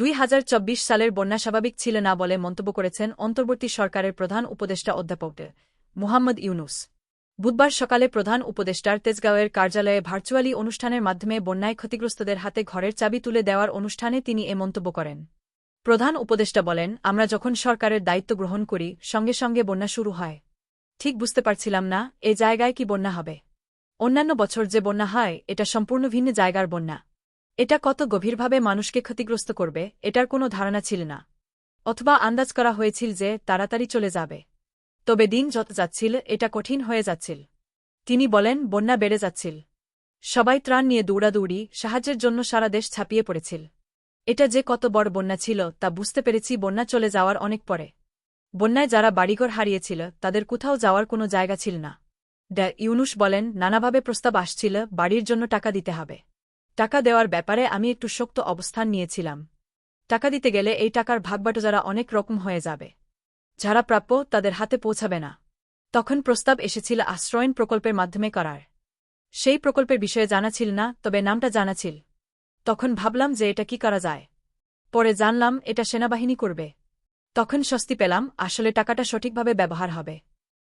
দুই হাজার চব্বিশ সালের বন্যা স্বাভাবিক ছিল না বলে মন্তব্য করেছেন অন্তর্বর্তী সরকারের প্রধান উপদেষ্টা অধ্যাপক মুহাম্মদ ইউনুস। বুধবার সকালে প্রধান উপদেষ্টার তেজগাঁওয়ের কার্যালয়ে ভার্চুয়ালি অনুষ্ঠানের মাধ্যমে বন্যায় ক্ষতিগ্রস্তদের হাতে ঘরের চাবি তুলে দেওয়ার অনুষ্ঠানে তিনি এ মন্তব্য করেন। প্রধান উপদেষ্টা বলেন, আমরা যখন সরকারের দায়িত্ব গ্রহণ করি, সঙ্গে সঙ্গে বন্যা শুরু হয়। ঠিক বুঝতে পারছিলাম না, এ জায়গায় কি বন্যা হবে? অন্যান্য বছর যে বন্যা হয়, এটা সম্পূর্ণ ভিন্ন জায়গার বন্যা। এটা কত গভীরভাবে মানুষকে ক্ষতিগ্রস্ত করবে, এটার কোনো ধারণা ছিল না। অথবা আন্দাজ করা হয়েছিল যে তাড়াতাড়ি চলে যাবে। তবে দিন যত যাচ্ছিল, এটা কঠিন হয়ে যাচ্ছিল। তিনি বলেন, বন্যা বেড়ে যাচ্ছিল। সবাই ত্রাণ নিয়ে দৌড়াদৌড়ি, সাহায্যের জন্য সারা দেশ ছাপিয়ে পড়েছিল। এটা যে কত বড় বন্যা ছিল, তা বুঝতে পেরেছি বন্যা চলে যাওয়ার অনেক পরে। বন্যায় যারা বাড়িঘর হারিয়েছিল, তাদের কোথাও যাওয়ার কোনো জায়গা ছিল না। ডা ইউনুস বলেন, নানাভাবে প্রস্তাব আসছিল, বাড়ির জন্য টাকা দিতে হবে। টাকা দেওয়ার ব্যাপারে আমি একটু শক্ত অবস্থান নিয়েছিলাম। টাকা দিতে গেলে এই টাকার ভাগবাটোজারা অনেক রকম হয়ে যাবে। যারা প্রাপ্য তাদের হাতে পৌঁছাবে না। তখন প্রস্তাব এসেছিল আশ্রয়ন প্রকল্পের মাধ্যমে করার। সেই প্রকল্পের বিষয়ে জানা ছিল না, তবে নামটা জানা ছিল তখন ভাবলাম যে এটা কি করা যায়। পরে জানলাম, এটা সেনাবাহিনী করবে। তখন স্বস্তি পেলাম, আসলে টাকাটা সঠিকভাবে ব্যবহার হবে।